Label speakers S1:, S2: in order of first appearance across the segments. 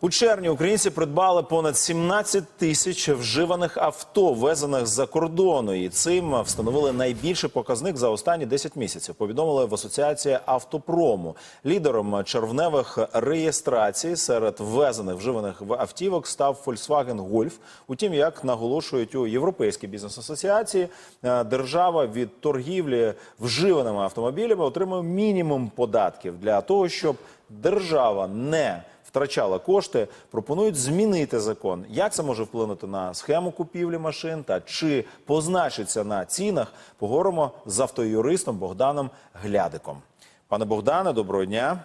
S1: У червні українці придбали понад 17 тисяч вживаних авто, везених з-за кордону. І цим встановили найбільший показник за останні 10 місяців. Повідомили в асоціації автопрому. Лідером червневих реєстрацій серед ввезених вживаних в автівок став Volkswagen Golf. Утім, як наголошують у європейській бізнес-асоціації, е, держава від торгівлі вживаними автомобілями отримує мінімум податків для того, щоб держава не втрачала кошти, пропонують змінити закон. Як це може вплинути на схему купівлі машин та чи позначиться на цінах? Поговоримо з автоюристом Богданом Глядиком. Пане Богдане, доброго дня.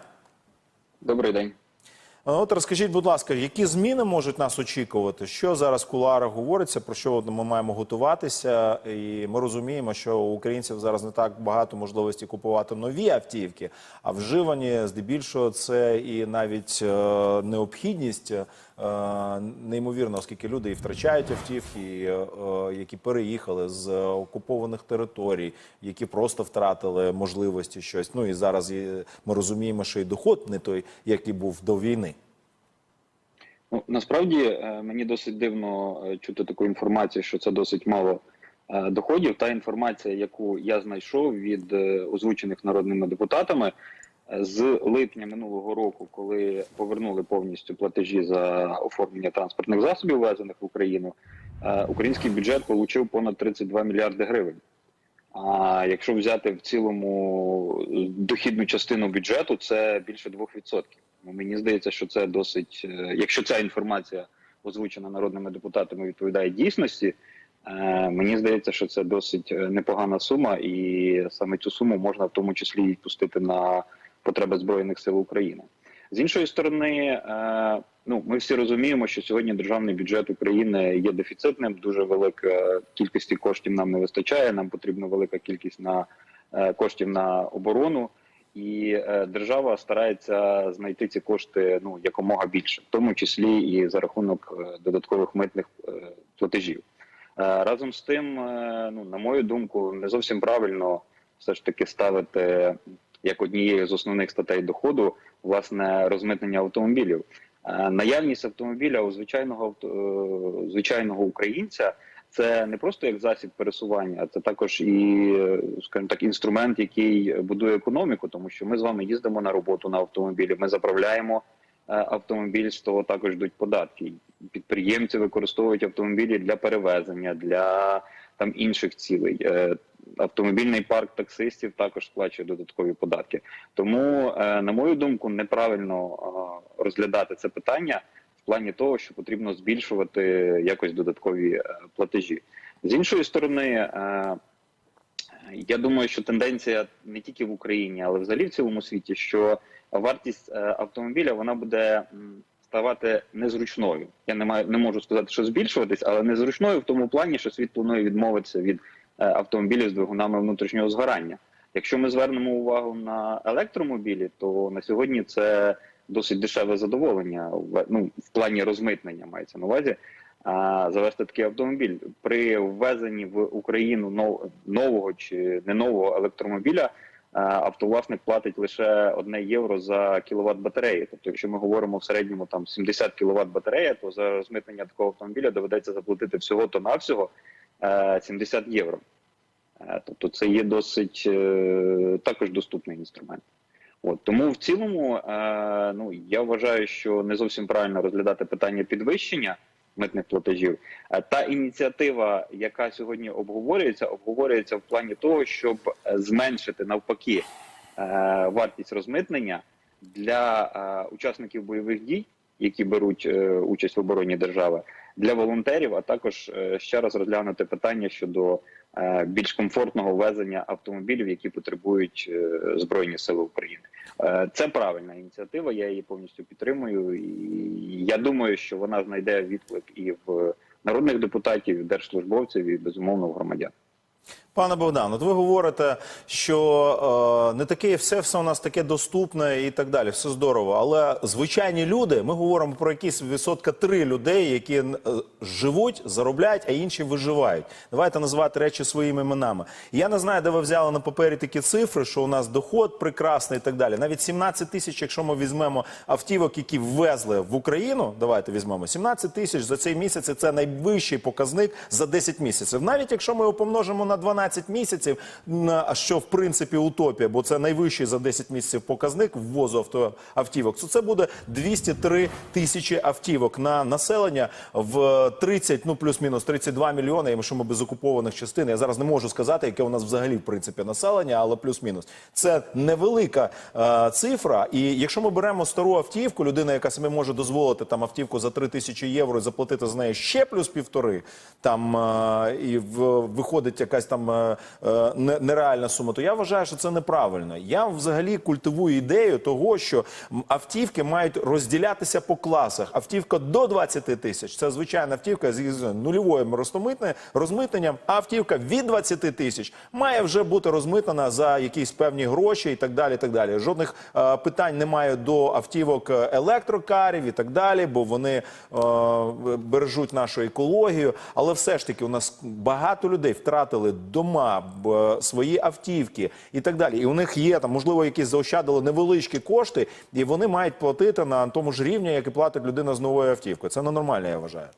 S2: Добрий день.
S1: От розкажіть, будь ласка, які зміни можуть нас очікувати? Що зараз в кулуарах говориться, про що ми маємо готуватися? І ми розуміємо, що у українців зараз не так багато можливості купувати нові автівки, а вживані здебільшого це і навіть е, необхідність неймовірно, оскільки люди і втрачають автівки, е, е, які переїхали з окупованих територій, які просто втратили можливості щось. Ну і зараз ми розуміємо, що і доход не той, який був до війни.
S2: Ну насправді е, мені досить дивно е, чути таку інформацію, що це досить мало е, доходів. Та інформація, яку я знайшов від е, озвучених народними депутатами е, з липня минулого року, коли повернули повністю платежі за оформлення транспортних засобів, ввезених в Україну, е, український бюджет отримав понад 32 мільярди гривень. А якщо взяти в цілому дохідну частину бюджету, це більше 2%. Ну, Мені здається, що це досить, е, якщо ця інформація озвучена народними депутатами, відповідає дійсності. е, Мені здається, що це досить непогана сума, і саме цю суму можна в тому числі і пустити на потреби збройних сил України. З іншої сторони, е, ну ми всі розуміємо, що сьогодні державний бюджет України є дефіцитним. Дуже велика кількості коштів нам не вистачає. Нам потрібна велика кількість на е, коштів на оборону, і е, держава старається знайти ці кошти ну якомога більше, в тому числі і за рахунок додаткових митних платежів. Разом з тим, ну на мою думку, не зовсім правильно все ж таки ставити як однією з основних статей доходу власне розмитнення автомобілів. Е, Наявність автомобіля у звичайного авто- е, звичайного українця це не просто як засіб пересування, це також і, е, скажімо так, інструмент, який будує економіку, тому що ми з вами їздимо на роботу на автомобілі, ми заправляємо автомобіль, з того також йдуть податки. Підприємці використовують автомобілі для перевезення, для там інших цілей. Автомобільний парк таксистів також сплачує додаткові податки. Тому, е, на мою думку, неправильно е, розглядати це питання в плані того, що потрібно збільшувати якось додаткові е, платежі. З іншої сторони, я думаю, що тенденція не тільки в Україні, але взагалі в цілому світі, що вартість автомобіля вона буде ставати незручною. Я не маю не можу сказати, що збільшуватись, але незручною в тому плані, що світ планує відмовитися від автомобілів з двигунами внутрішнього згорання. Якщо ми звернемо увагу на електромобілі, то на сьогодні це досить дешеве задоволення ну, в плані розмитнення мається на увазі. Завести такий автомобіль при ввезенні в Україну нового чи не нового електромобіля. а, Автовласник платить лише 1 євро за кіловат батареї. Тобто, якщо ми говоримо в середньому там 70 кіловат батарея, то за розмитнення такого автомобіля доведеться заплатити всього то навсього 70 євро. Е, Тобто, це є досить е, також доступний інструмент. От тому в цілому, е, ну я вважаю, що не зовсім правильно розглядати питання підвищення митних платежів. Е, Та ініціатива, яка сьогодні обговорюється, обговорюється в плані того, щоб е, зменшити навпаки е, вартість розмитнення для е, учасників бойових дій, які беруть е, участь в обороні держави, для волонтерів, а також е, ще раз розглянути питання щодо е, більш комфортного везення автомобілів, які потребують збройні сили України. Це правильна ініціатива. Я її повністю підтримую. І я думаю, що вона знайде відклик і в народних депутатів, і в держслужбовців, і безумовно в громадян.
S1: Пане Богдан, от ви говорите, що е, не таке все, все у нас таке доступне і так далі, все здорово. Але звичайні люди, ми говоримо про якісь відсотка три людей, які е, живуть, заробляють, а інші виживають. Давайте називати речі своїми іменами. Я не знаю, де ви взяли на папері такі цифри, що у нас доход прекрасний і так далі. Навіть 17 тисяч, якщо ми візьмемо автівок, які ввезли в Україну, давайте візьмемо 17 тисяч за цей місяць. Це найвищий показник за 10 місяців. Навіть якщо ми його помножимо на 12 місяців, на- що в принципі утопія, бо це найвищий за 10 місяців показник ввозу авто, автівок, то це буде 203 тисячі автівок на населення в 30, ну плюс-мінус 32 мільйони. Якщо ми без окупованих частин, я зараз не можу сказати, яке у нас взагалі в принципі населення, але плюс-мінус. Це невелика е, цифра. І якщо ми беремо стару автівку, людина, яка собі може дозволити там автівку за 3 тисячі євро і заплатити за неї ще плюс півтори, там е, і в, виходить якась там нереальна сума, то я вважаю, що це неправильно. Я взагалі культивую ідею того, що автівки мають розділятися по класах. Автівка до 20 тисяч це звичайна автівка з нульовим розмитне- розмитненням. А автівка від 20 тисяч має вже бути розмитнена за якісь певні гроші і так далі. І так далі. Жодних е, питань немає до автівок е, електрокарів і так далі, бо вони е, бережуть нашу екологію. Але все ж таки у нас багато людей втратили дома, свої автівки і так далі. І у них є там, можливо, якісь заощадили невеличкі кошти, і вони мають платити на тому ж рівні, як і платить людина з новою автівкою. Це ненормально, я вважаю.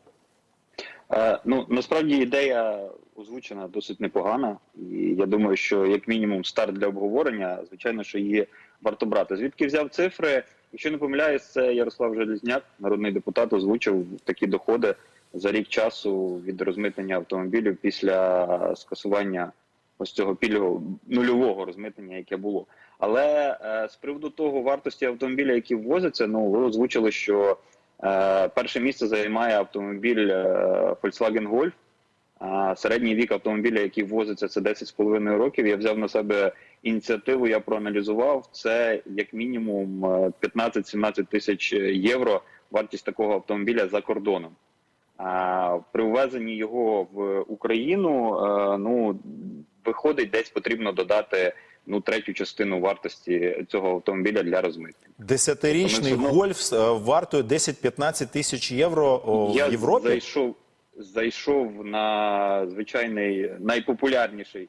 S2: Е, ну насправді ідея озвучена досить непогана, і я думаю, що як мінімум старт для обговорення, звичайно, що її варто брати. Звідки взяв цифри? Якщо не помиляюсь, це Ярослав Железняк, народний депутат, озвучив такі доходи за рік часу від розмитнення автомобілів після скасування ось цього пільгового нульового розмитнення, яке було. Але е, з приводу того вартості автомобіля, які ввозяться, ну ви озвучили, що е, перше місце займає автомобіль е, Volkswagen Golf. А середній вік автомобіля, який ввозиться, це 10,5 років. Я взяв на себе ініціативу, я проаналізував. Це як мінімум е, 15-17 тисяч євро вартість такого автомобіля за кордоном. При ввезенні його в Україну, е, ну виходить, десь потрібно додати ну третю частину вартості цього автомобіля для розмитнення.
S1: Десятирічний
S2: Тобто ми все одно-
S1: гольф е, вартує 10-15 тисяч євро о, в Європі.
S2: зайшов, зайшов на звичайний найпопулярніший.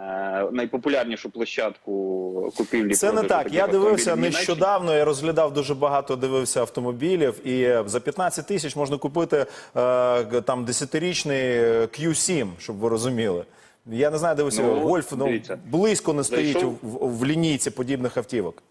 S2: Е, Найпопулярнішу площадку купівлі.
S1: Це не так. Я дивився нещодавно. Я розглядав дуже багато. Дивився автомобілів, і за 15 тисяч можна купити е, там десятирічний е, Q7, щоб ви розуміли. Я не знаю, дивився
S2: Ну,
S1: гольф. Ну
S2: дивіться.
S1: близько не стоїть
S2: Зайшов-
S1: в, в лінійці подібних автівок.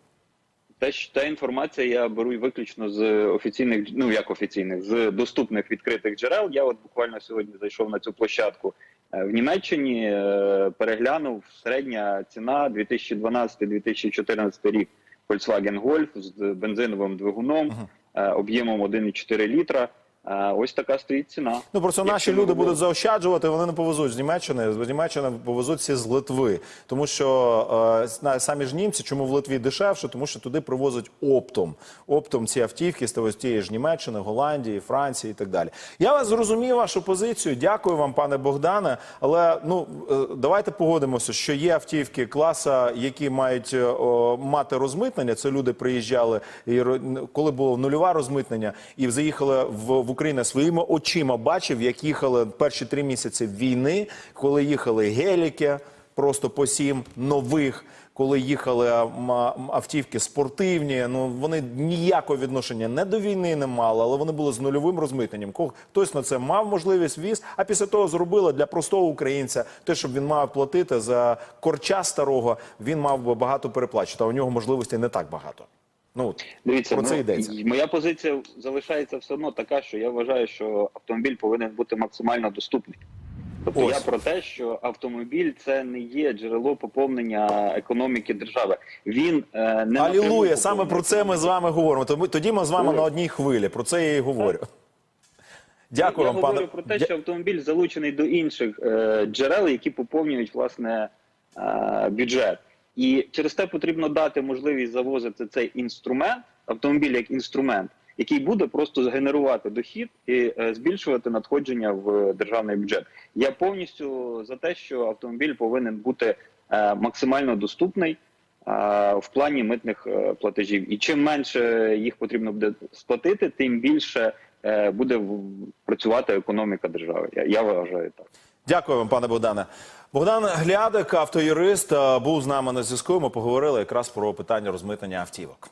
S2: Та, та інформація я беру виключно з офіційних, ну як офіційних, з доступних відкритих джерел. Я от буквально сьогодні зайшов на цю площадку в Німеччині, е, переглянув середня ціна 2012-2014 рік Volkswagen Golf з бензиновим двигуном, е, об'ємом 1,4 літра. Е, Ось така стоїть ціна.
S1: Ну просто
S2: Якщо
S1: наші люди будуть заощаджувати, вони не повезуть з Німеччини. З Німеччини повезуть всі з Литви. Тому що е, самі ж німці, чому в Литві дешевше, тому що туди привозять оптом. Оптом ці автівки з тієї ж Німеччини, Голландії, Франції і так далі. Я вас зрозумів вашу позицію. Дякую вам, пане Богдане. Але ну е, давайте погодимося, що є автівки класа, які мають е, о, мати розмитнення. Це люди приїжджали і коли було нульове розмитнення, і заїхали в, в Україну своїми очима. Бачив, як їхали перші три місяці війни, коли їхали геліки, просто по сім нових. Коли їхали автівки спортивні, ну вони ніякого відношення не до війни не мали, але вони були з нульовим розмитненням. Хтось на це мав можливість віз, а після того зробили для простого українця те, щоб він мав платити за корча старого, він мав би багато переплачувати. А у нього можливостей не так багато. Ну
S2: Дивіться,
S1: про це
S2: ну,
S1: йдеться.
S2: Моя позиція залишається все одно така, що я вважаю, що автомобіль повинен бути максимально доступний. Тобто
S1: Ось.
S2: я про те, що автомобіль це не є джерело поповнення економіки держави. Він е, не
S1: Алілуя, саме про це ми з вами говоримо. Тому- Тоді ми з вами
S2: Ой.
S1: на одній хвилі. Про це я і говорю. Дякую
S2: я
S1: вам,
S2: говорю про те, що автомобіль залучений до інших е, джерел, які поповнюють власне е, бюджет. І через те потрібно дати можливість завозити цей інструмент, автомобіль як інструмент, який буде просто згенерувати дохід і е, збільшувати надходження в державний бюджет. Я повністю за те, що автомобіль повинен бути е, максимально доступний е, в плані митних е, платежів. І чим менше їх потрібно буде сплатити, тим більше е, буде працювати економіка держави. Я вважаю так.
S1: Дякую вам, пане Богдане. Богдан Глядик, автоюрист, е, був з нами на зв'язку. Ми поговорили якраз про питання розмитнення автівок.